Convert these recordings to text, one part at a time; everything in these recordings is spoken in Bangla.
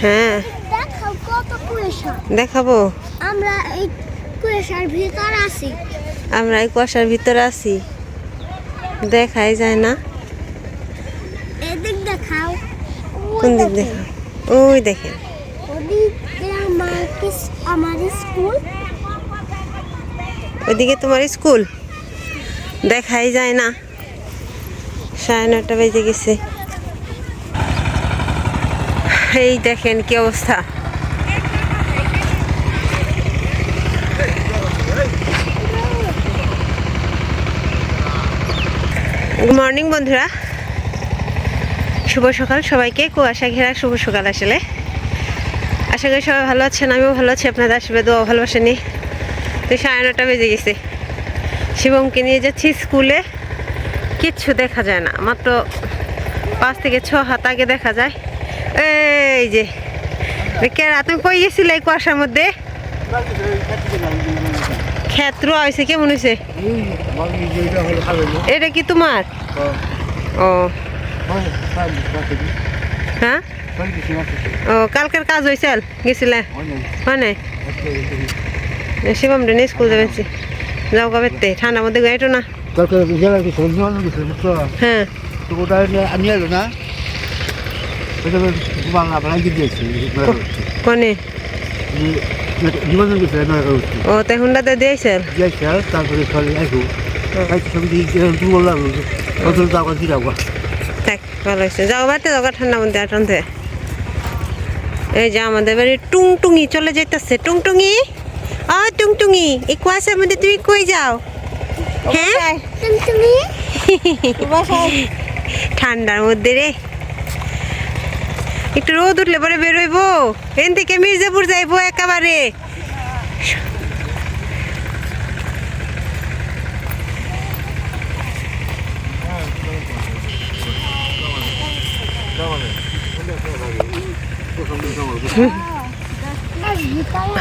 হ্যাঁ। দেখাও দেখাবো। আমরা এই কুয়াশার ভিতর আছি। আমরা এই কুয়াশার ভিতরে আছি। দেখাই যায় না। এদিক দেখাও। কোন দিক দেখা ওই দেখেন। আমার কিস- আমার স্কুল। ওইদিকে তোমার স্কুল? দেখাই যায় না। সাড়ে নটা বেজে গেছে। এই দেখেন কি অবস্থা। গুড মর্নিং বন্ধুরা। শুভ সকাল সবাইকে। কুয়াশা ঘেরা শুভ সকাল আসলে। আশা করি সবাই ভালো আছেন, আমিও ভালো আছি। আপনাদের আশীর্বাদ ও ভালোবাসেনি তো সাড়ে নটা বেজে গেছে। শিবমকে নিয়ে যাচ্ছি স্কুলে। কিচ্ছু দেখা যায় না। মাত্র পাঁচ থেকে ছ হাত আগে দেখা যায়। এই যে। কেরা তুমি কই গেছিলে এই কুয়াশার মধ্যে। ক্ষেত্র হয়েছে কেমন হয়েছে? এটা কি তোমার? ও। হ্যাঁ? ও কালকের কাজ হয়েছে গেছিলে? হয় শিবম রে স্কুল যাবেছি যাও কবে ঠান্ডার মধ্যে গাইটো না। হ্যাঁ। আমি এলো না? বাংলা দিয়েছি কোনে? ও তাই হুন্ডাতে দিয়েছে? দিয়েছে তারপরে যাও বাড়িতে যাও ঠান্ডা মধ্যে আটনতে এই যে আমাদের বাড়ি টুংটুঙি চলে যাইতেছে। টুংটুঙি? ও টুংটুঙি এই কুয়াশার মধ্যে তুমি কই যাও? হ্যাঁ? ঠান্ডার মধ্যে রে। একটু রোদ উঠলে পরে বেরোইবো এন থেকে মির্জাপুর যাইবো একেবারে।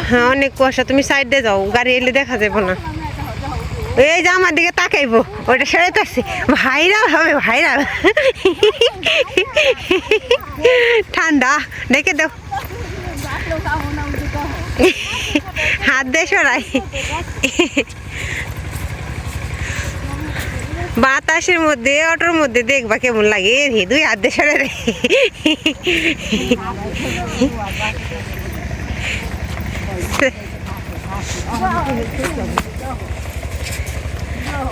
হ্যাঁ অনেক কুয়াশা, তুমি সাইড দিয়ে যাও, গাড়ি এলে দেখা যাব না। এই যে আমার দিকে তাকাইবো ওইটা সেরেতাছি ভাইরাল হবে, ভাইরাল। ঠান্ডা, দেখে দাও। হাত দিয়ে সরাই। বাতাসের মধ্যে, অটোর মধ্যে দেখবা কেমন লাগে দুই হাত দিয়ে সরে রে।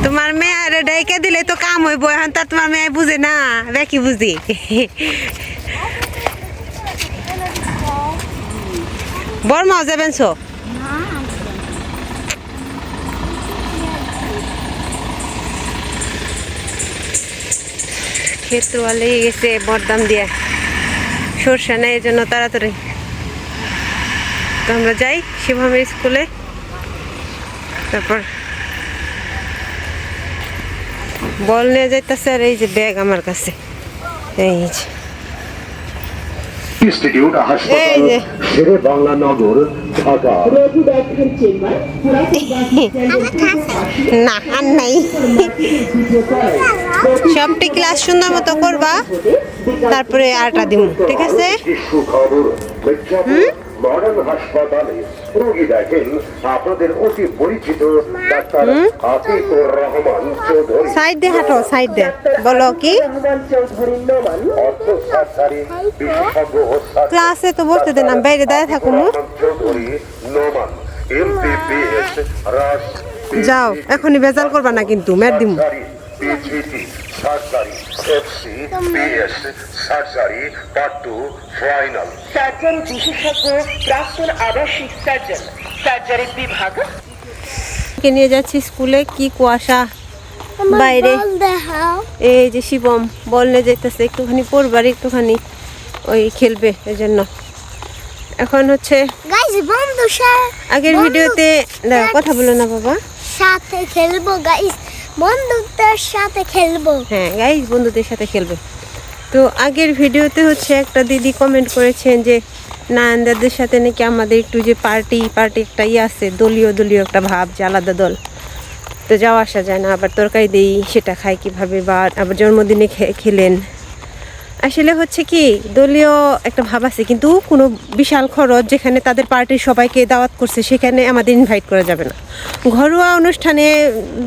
তোমার মেয়ে ডাইকে দিলে তো কাম হইব, এখন তো তোমার মেয়ে বুঝে না বেকি বুঝি? বর্মাও যাবেন সো ক্ষেত্র লেগে গেছে বরদাম দিয়ে। সর্ষে নেই, এই জন্য তাড়াতাড়ি। তো আমরা যাই শিবহামের স্কুলে। তারপর বল নিয়ে যাইতেছে আর এই যে ব্যাগ আমার কাছে। এই যে। ইনস্টিটিউট এই হাসপাতাল যে। শেরে বাংলা নগর ঢাকা। না আর নাই। সবটি ক্লাস সুন্দর মতো করবা তারপরে আটা দিব ঠিক আছে? মির্জাপুর মডার্ন হাসপাতালে রোগী দেখেন আপনাদের অতি পরিচিত ডাক্তার আতিকুর রহমান চৌধুরী। সাইড দিয়ে হাঁটো সাইড দিয়ে বলো কি? ক্লাসে তো বসতে দেন আমি বাইরে দাঁড়িয়ে থাকুন। যাও এখনই বেজাল করবা না কিন্তু মের দিমু। FC PS surgery part two final surgery বিশেষজ্ঞ প্রাক্তন আবাসিক সার্জন সার্জারি বিভাগ। কে নিয়ে যাচ্ছি স্কুলে? কি কুয়াশা? বাইরে। এই যে শিবম বল নিয়ে যেতেছে একটুখানি পড়বার একটুখানি ওই খেলবে এজন্য। এখন হচ্ছে আগের ভিডিওতে কথা বলো না বাবা। সাথে খেলব গাইস বন্ধুদের সাথে খেলব। হ্যাঁ গাইজ বন্ধুদের সাথে খেলবে। তো আগের ভিডিওতে হচ্ছে একটা দিদি কমেন্ট করেছেন যে, নায়নদাদের সাথে নাকি আমাদের একটু যে পার্টি পার্টি একটা ইয়ে আছে, দলীয় দলীয় একটা ভাব যে আলাদা দল। তো যাওয়া আসা যায় না, আবার তরকারি দেই, সেটা খাই কীভাবে, বা আবার জন্মদিনে খেলেন। আসলে হচ্ছে কি, দলীয় একটা ভাব আছে, কিন্তু কোনো বিশাল খরচ যেখানে তাদের পার্টির সবাইকে দাওয়াত করছে, সেখানে আমাদের ইনভাইট করা যাবে না। ঘরোয়া অনুষ্ঠানে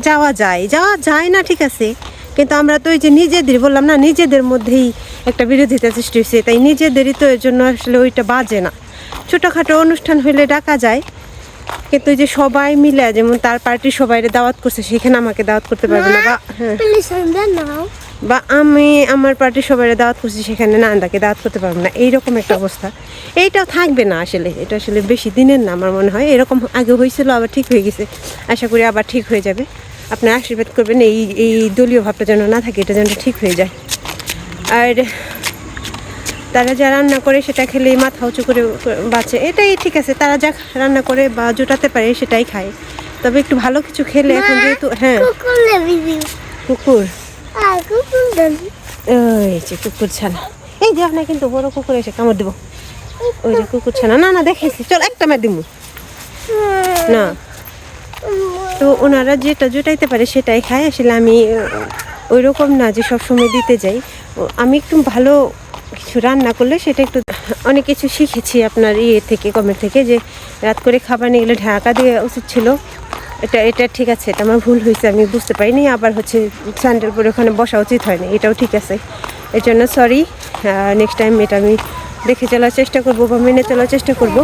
যাওয়া যায় যাওয়া যায় না, ঠিক আছে, কিন্তু আমরা তো ওই যে নিজেদের, বললাম না, নিজেদের মধ্যেই একটা বিরোধিতা সৃষ্টি হয়েছে, তাই নিজেদেরই তো এর জন্য আসলে ওইটা বাজে না। ছোটোখাটো অনুষ্ঠান হলে ডাকা যায় কিন্তু যে সবাই মিলে যেমন তার পার্টির সবাই দাওয়াত করছে সেখানে আমাকে দাওয়াত করতে পারবে না। বা হ্যাঁ. বা আমি আমার পার্টির সবাই দাওয়াত করছি সেখানে নান্দাকে দাওয়াত করতে পারব না। এইরকম একটা অবস্থা। এইটাও থাকবে না আসলে। এটা আসলে বেশি দিনের না আমার মনে হয়। এরকম আগে হয়েছিল আবার ঠিক হয়ে গেছে। আশা করি আবার ঠিক হয়ে যাবে। আপনি আশীর্বাদ করবেন এই এই দলীয় ভাবটা যেন না থাকে এটা যেন ঠিক হয়ে যায়। আর তারা যা রান্না করে সেটা খেলে মাথা উঁচু করে বাঁচে। এটাই ঠিক আছে তারা যা রান্না করে বা জোটাতে পারে সেটাই খায়। তবে একটু ভালো কিছু খেলে এখন যেহেতু হ্যাঁ. কুকুর ওই যে কুকুর ছানা। এই যে না কিন্তু বড় কুকুর এসে কামড় দেবো। ওই যে কুকুর ছানা। না না দেখেছি। চল একটা মার দিমু। না। তো ওনারা যেটা জোটাইতে পারে সেটাই খায়। আসলে আমি ওই রকম না যে সবসময় দিতে যাই। আমি একটু ভালো কিছু রান্না করলে সেটা একটু অনেক কিছু শিখেছি আপনার ইয়ে থেকে কমেন্ট থেকে, যে রাত করে খাবার নিয়ে গেলে ঢাকা দেওয়া উচিত ছিল। এটা এটা ঠিক আছে, এটা আমার ভুল হয়েছে, আমি বুঝতে পারিনি, আবার হচ্ছে স্যান্ডেল পরে ওখানে বসা উচিত হয়নি, এটাও ঠিক আছে। এর জন্য সরি নেক্সট টাইম এটা আমি দেখে চলার চেষ্টা করব বা মেনে চলার চেষ্টা করব।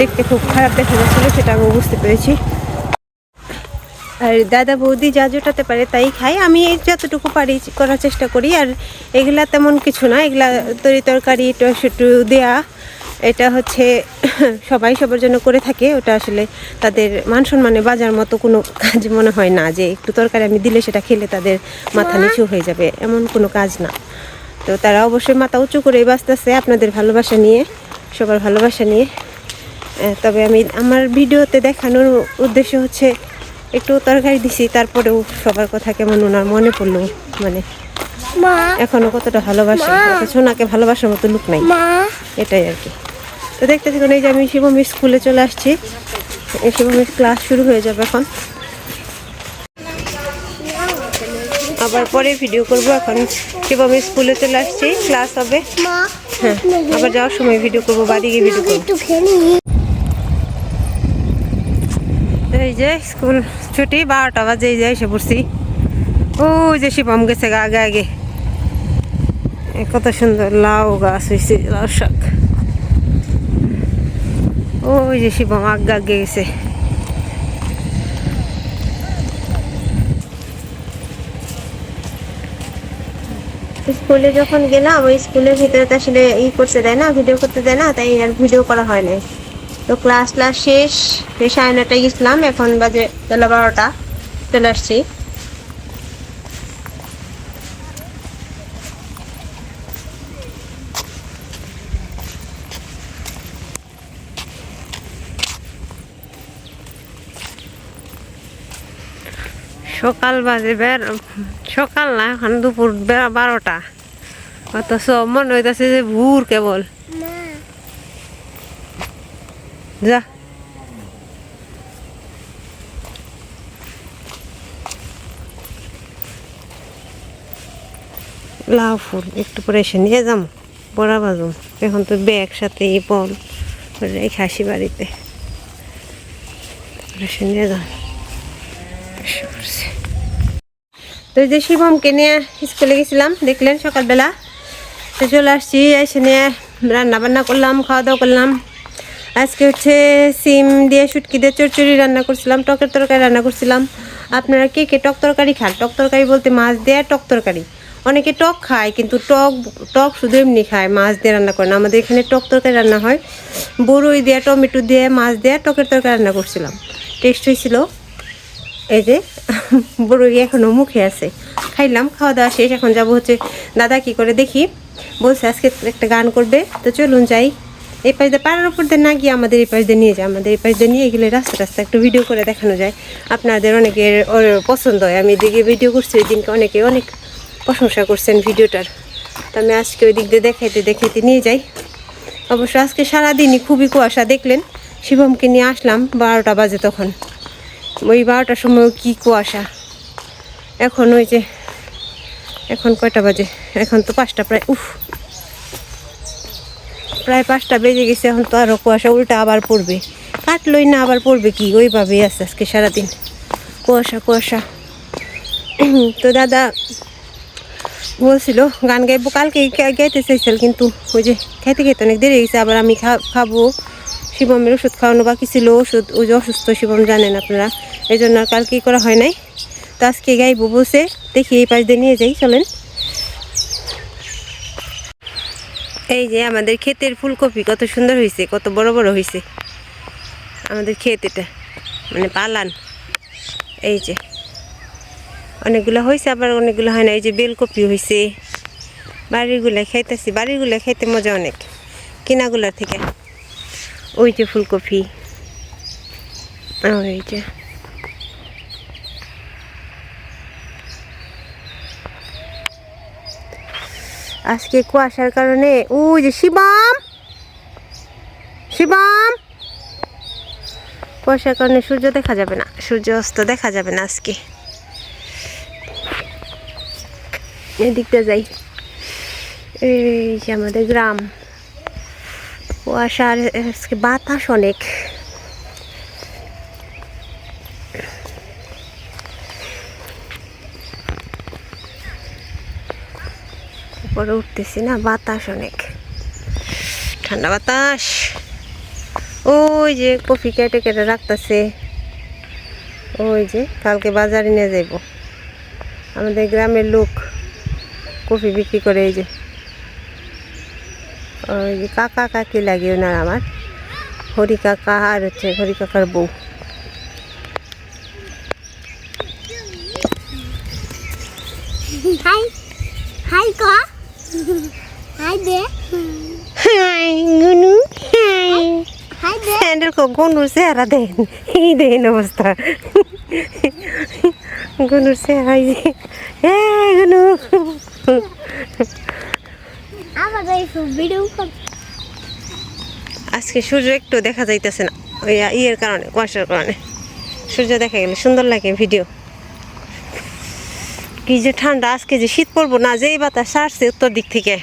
দেখতে খুব খারাপ দেখা যাচ্ছিল, সেটা আমি বুঝতে পেরেছি। আর দাদা বৌদি যা জোটাতে পারে তাই খাই আমি এই যতটুকু পারি করার চেষ্টা করি। আর এগুলা তেমন কিছু না। এগুলা তরি তরকারি একটু দেয়া এটা হচ্ছে সবাই সবার জন্য করে থাকে। ওটা আসলে তাদের মান সম্মানে বাজার মতো কোনো কাজ মনে হয় না যে একটু তরকারি আমি দিলে সেটা খেলে তাদের মাথা নিচু হয়ে যাবে। এমন কোনো কাজ না। তো তারা অবশ্যই মাথা উঁচু করেই বাঁচতেছে আপনাদের ভালোবাসা নিয়ে সবার ভালোবাসা নিয়ে। তবে আমি আমার ভিডিওতে দেখানোর উদ্দেশ্য হচ্ছে একটু তরকারি দিছি তারপরেও সবার কথা কেমন ওনার মনে পড়ল? মানে এখনও কতটা ভালোবাসে? সোনাকে ভালোবাসার মতো লুক নাই। এটাই আর কি। তো দেখতে দেখুন এই যে আমি শিবমের স্কুলে চলে আসছি। এই শিবমের ক্লাস শুরু হয়ে যাবে এখন। আবার পরে ভিডিও করব এখন। শিবমের স্কুলে চলে আসছি ক্লাস হবে। হ্যাঁ আবার যাওয়ার সময় ভিডিও করব বাদিকে ভিডিও করব একটু খেলি এই যে স্কুল ছুটি, বারোটা বাজে এই যে এসে পড়ছি। ও যে শিবম গেছে গা, আগে আগে। কত সুন্দর লাউ গাছ হয়েছে লাউ শাক। ওই যে শিবম আগে আগে গেছে। স্কুলে যখন গেলাম, ওই স্কুলের ভিতরে তো আসলে ই করতে দেয় না ভিডিও করতে দেয় না, তাই আর ভিডিও করা হয় নাই। তো ক্লাস ক্লাস শেষ শেষ সাড়ে গেছিলাম, এখন বাজে বেলা বারোটা, চলে আসছি। সকাল বাজে বের, সকাল না, এখন দুপুর বারোটা। অথচ মনে হইতেছে যে ভুর কেবল। যা। লাউ ফুল, একটু পরে এসে নিয়ে যাম, বড়া বাজুম এখন তো ব্যাগ সাথে এই বল রেখে আসি বাড়িতে। এসে নিয়ে যাম। তো যে শিবমকে নিয়ে স্কুলে গেছিলাম, দেখলেন সকালবেলা? তো চলে আসছি, এসে নিয়ে রান্না বান্না করলাম, খাওয়া দাওয়া করলাম। আজকে হচ্ছে সিম দিয়ে শুটকি দিয়ে চচ্চড়ি রান্না করছিলাম, টকের তরকারি রান্না করছিলাম। আপনারা কে কে টক তরকারি খান? টক তরকারি বলতে মাছ দেওয়া টক তরকারি। অনেকে টক খায়, কিন্তু টক টক শুধু এমনি খায়, মাছ দিয়ে রান্না করে না। আমাদের এখানে টক তরকারি রান্না হয়। বড়ই দেওয়া টমেটো দিয়ে, মাছ দেওয়া টকের তরকারি রান্না করছিলাম। টেস্ট হয়েছিল। এই যে বড়ই এখনও মুখে আছে। খাইলাম, খাওয়া দাওয়া শেষ। এখন যাব হচ্ছে দাদা কি করে দেখি। বলছে আজকে একটা গান করবে। তো চলুন যাই। এই পাশ দিয়ে পাড়ার উপর দিয়ে না গিয়ে আমাদের এই পাশ দিয়ে নিয়ে যায়। আমাদের এই পাশ দিয়ে নিয়ে গেলে রাস্তা রাস্তা একটু ভিডিও করে দেখানো যায়। আপনাদের অনেকের ওর পছন্দ হয়। আমি এদিকে ভিডিও করছি, ওই দিনকে অনেকে অনেক প্রশংসা করছেন ভিডিওটার। তো আমি আজকে ওই দিক দিয়ে দেখাইতে দেখাইতে নিয়ে যাই। অবশ্য আজকে সারাদিনই খুবই কুয়াশা, দেখলেন? শিবমকে নিয়ে আসলাম বারোটা বাজে তখন। ওই বারোটার সময় কি কুয়াশা। এখন ওই যে, এখন কয়টা বাজে? এখন তো পাঁচটা প্রায়, উফ। প্রায় পাঁচটা বেজে গেছে, এখন তো আরও কুয়াশা, উল্টা আবার পড়বে। কাটলই না, আবার পড়বে কি? ওইভাবেই আছে আজকে সারাদিন। কুয়াশা কুয়াশা। তো দাদা বলছিল, গান গাইবো কালকে গাইতে চাইছিল, কিন্তু ওই যে খাইতে খাইতে অনেক দেরি গেছে আবার আমি খাব, শিবমের ওষুধ খাওয়ানো বাকি ছিল, ওষুধ ওই যে অসুস্থ শিবম, জানেন আপনারা, এই জন্য আর কালকে করা হয় নাই। তো আজকে গাইবো বসে দেখি এই পাশ দিয়ে নিয়ে যাই, চলেন। এই যে আমাদের ক্ষেতের ফুলকপি কত সুন্দর হয়েছে কত বড় বড় হয়েছে আমাদের ক্ষেত এটা মানে পালান। এই যে, অনেকগুলো হয়েছে আবার অনেকগুলো হয় না। এই যে বেলকপি হয়েছে বাড়িগুলো খাইতেছি, বাড়িগুলো খাইতে মজা অনেক। কিনাগুলার থেকে। ওই যে ফুলকপি। ওই যে। আজকে কুয়াশার কারণে, ওই যে শিবাম! শিবাম! কুয়াশার কারণে সূর্য দেখা যাবে না সূর্য অস্ত দেখা যাবে না আজকে। এদিকটা যাই। এই যে আমাদের গ্রাম। কুয়াশার, আজকে বাতাস অনেক। উপরে উঠতেছি না, বাতাস অনেক। ঠান্ডা বাতাস। ওই যে কফি কেটে কেটে রাখতেছে। ওই যে কালকে বাজারে নিয়ে যাইব। আমাদের গ্রামের লোক কফি বিক্রি করে এই যে। ওই যে কাকা কাকি লাগে ওনার আমার। হরি কাকা আর হচ্ছে হরি কাকার বউ। হাই হাই ক। হাই দে হাই গুনু হাই হাই দে স্যান্ডেল কো গুনুর চেহারা দেন। এই দেন অবস্থা। গুনুর চেহারা এই হ্যাঁ গুনু আমার এই ভিডিও কর। আজকে সূর্য একটু দেখা যাইতেছে না। ইয়ের কারণে কুয়াশার কারণে। সূর্য দেখা গেলে সুন্দর লাগে ভিডিও কি যে ঠান্ডা, আজকে যে শীত পড়ব না, যেই বাতাস সারছে উত্তর দিক থেকে।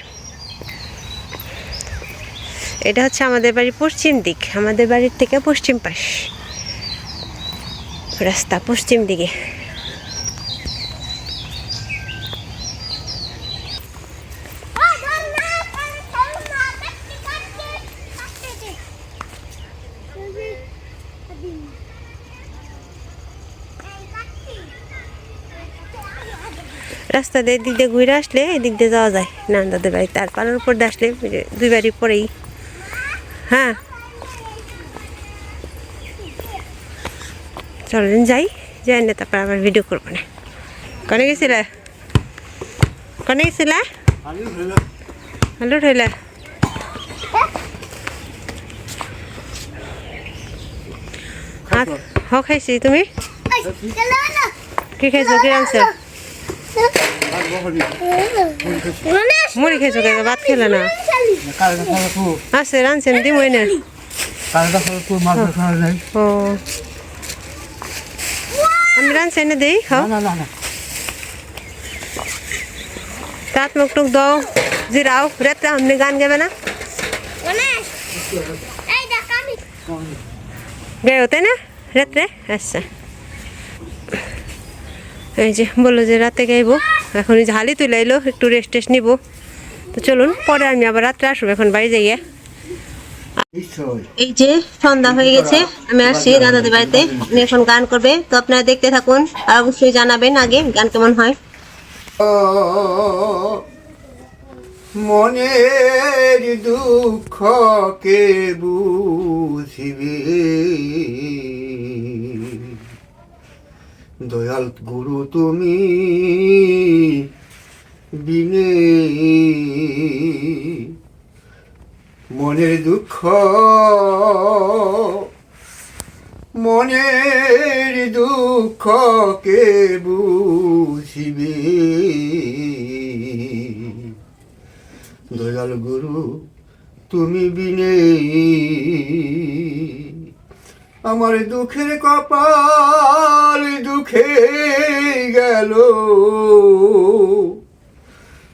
এটা হচ্ছে আমাদের বাড়ির পশ্চিম দিক, আমাদের বাড়ির থেকে পশ্চিম পাশ। রাস্তা পশ্চিম দিকে। রাস্তা দিয়ে এদিক দিয়ে ঘুরে আসলে এদিক দিয়ে যাওয়া যায় নান্দাদের বাড়িতে তার পালার উপর দিয়ে আসলে দুই বাড়ি পরেই। হ্যাঁ। চলেন যাই যাই না তারপর আবার ভিডিও করব না। কনে গেছিলে? কনে গেছিলে? হ্যালো ঠেলা হ খাইছি। তুমি? কি খাইছো? কি আনছো? মুড়ি খাইছো কেন? ভাত খেলে না? আছে রানছেন দিমই না কালকে খাওয়া তো মাছ খাওয়া নাই ও। আমি রানছি এনে দিই খাও। না না না তাত মুখ টুক দাও জিরাও রাত্রে আপনি গান গাবে না? আমি। তাই না? রাত্রে আচ্ছা। এই যে বলল যে রাতে গাইবো। এখন এই যে হালি তুলে এলো একটু রেস্ট টেস্ট নিবো। তো চলুন পরে আমি আবার রাত্রে আসব এখন বাড়ি যাইয়া। এই যে সন্ধ্যা হয়ে গেছে আমি আসছি দাদাদের বাড়িতে উনি এখন গান করবে। তো আপনারা দেখতে থাকুন আর অবশ্যই জানাবেন আগে গান কেমন হয়। মনের দুঃখ কে বুঝিবে। দয়াল গুরু তুমি বিনে। মনের দুঃখ মনের দুঃখ কে বুঝিবে? দয়াল গুরু তুমি বিনে। আমার দুঃখের কপাল দুঃখে গেল।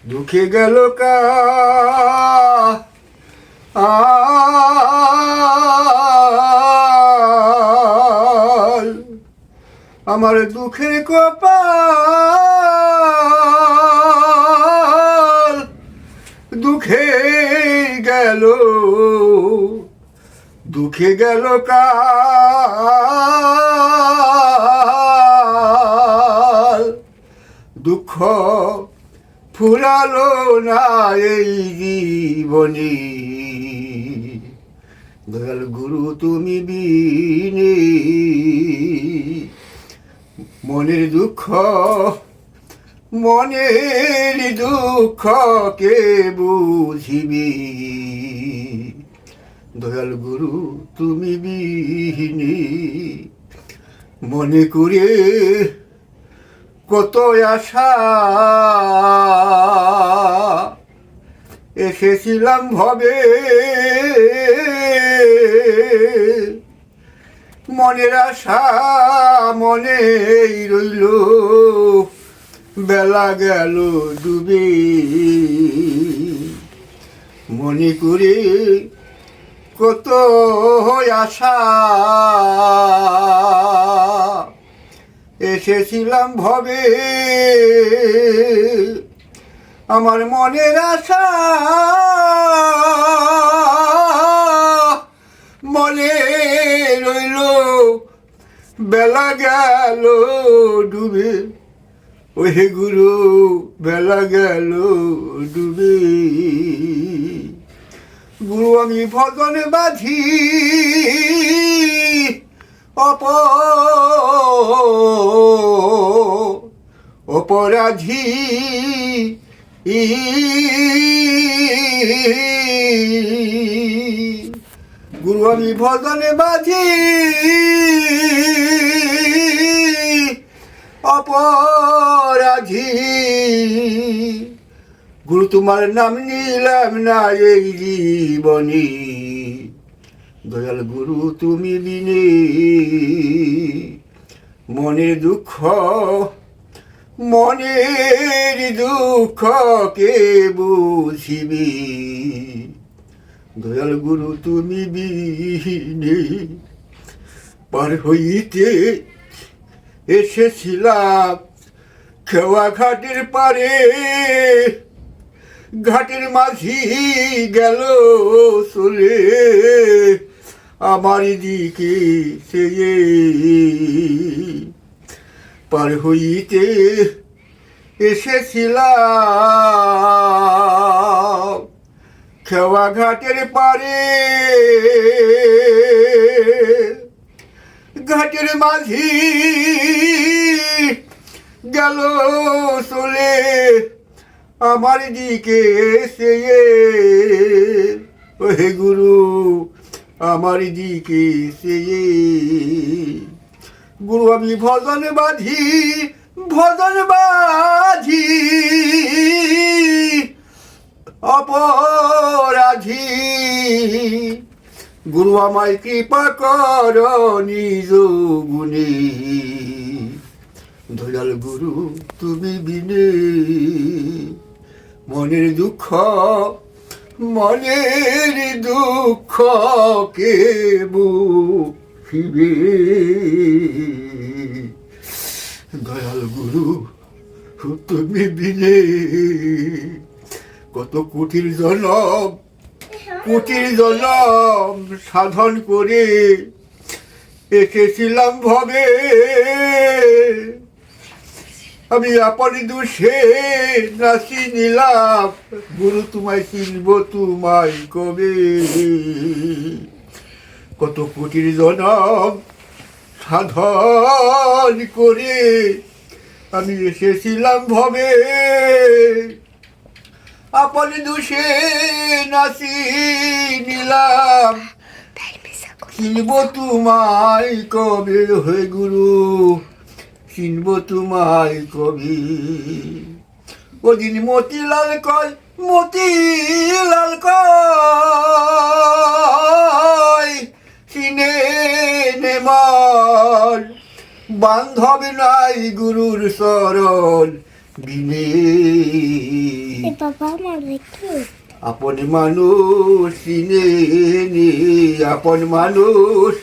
দুঃখে গেল কা? আল। আমার দুঃখের কপাল দুঃখে গেল। দুঃখে গেল কাল। দুঃখ ফুরালো না এই জীবনে। দয়াল গুরু তুমি বিনে। মনের দুঃখ মনের দুঃখ কে বুঝিবি। দয়াল গুরু, তুমি বিহীনি। মনে করে কত আশা। এসেছিলাম ভবে। মনের আশা মনে রইল। বেলা গেল ডুবে মনে করে কত আশা। এসেছিলাম ভবে। আমার মনের আশা। মনে রইল, বেলা গেল ডুবে। ওহে গুরু, বেলা গেল ডুবে। গুরু আমি ভজনে বাঁধি। অপ অপরাধী গুরু আমি ভজনে বাঁধি। অপরাধী। গুরু তোমার নাম নিলাম না এই জীবনে। দয়াল গুরু, তুমি বিনে মনের দুঃখ মনের দুঃখ কে বুঝিবি। দয়াল গুরু, তুমি বিনে পার হইতে এসেছিলাম খেওয়া ঘাটের পারে ঘাটের মাঝি গেল চলে। আমার দিকে সে পার হইতে এসেছিলাম। খেওয়া ঘাটের পারে ঘাটের মাঝি গেল চলে। আমার দিকে এসে ওহে গুরু, আমার দিকে এসে গুরু, আমি ভজন বাঁধি ভজন বাঁধি। অপরাধী। গুরু, আমায় কৃপা কর নিজ গুণে। দয়াল গুরু, তুমি বিনে। মনের দুঃখ মনের দুঃখ কে বুঝিবে? দয়াল গুরু, তুমি বিনে কত কুটির জনম কুটির জনম সাধন করে এসেছিলাম ভবে। আমি আপনি দোষে নাচি নিলাম। গুরু তোমায় চিনব তোমায় কবে। কত কোটির জনম সাধন করে আমি এসেছিলাম ভবে। আপনি দোষে নাচি নিলাম। চিনব তোমায় কবে হয়ে গুরু? চিনব তোমায় কবি। ওদিন মতিলাল কয় মতিলাল কয় চিনে নেমন বান্ধব নাই গুরুর শরণ বিনে। আপন মানুষ চিনে নি আপন মানুষ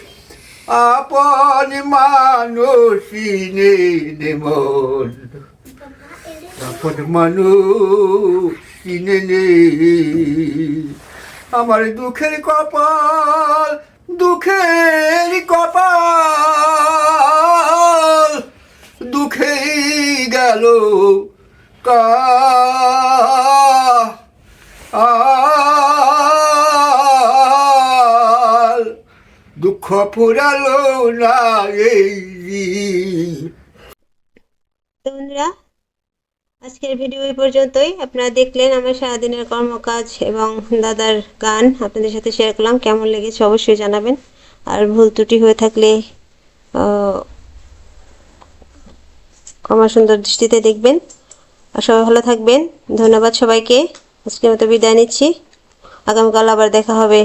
আপন মানুষ চিনে নে মন আপন মানুষ চিনে নে আমার দুঃখের কপাল দুঃখের কপাল, দুঃখেই গেল কা বন্ধুরা, আজকের ভিডিও এই পর্যন্তই। আপনারা দেখলেন আমার সারাদিনের কর্মকাজ এবং দাদার গান। আপনাদের সাথে শেয়ার করলাম। কেমন লেগেছে অবশ্যই জানাবেন। আর ভুল ত্রুটি হয়ে থাকলে ক্ষমা সুন্দর দৃষ্টিতে দেখবেন। আর সবাই ভালো থাকবেন। ধন্যবাদ সবাইকে। আজকের মতো বিদায় নিচ্ছি। আগামীকাল আবার দেখা হবে।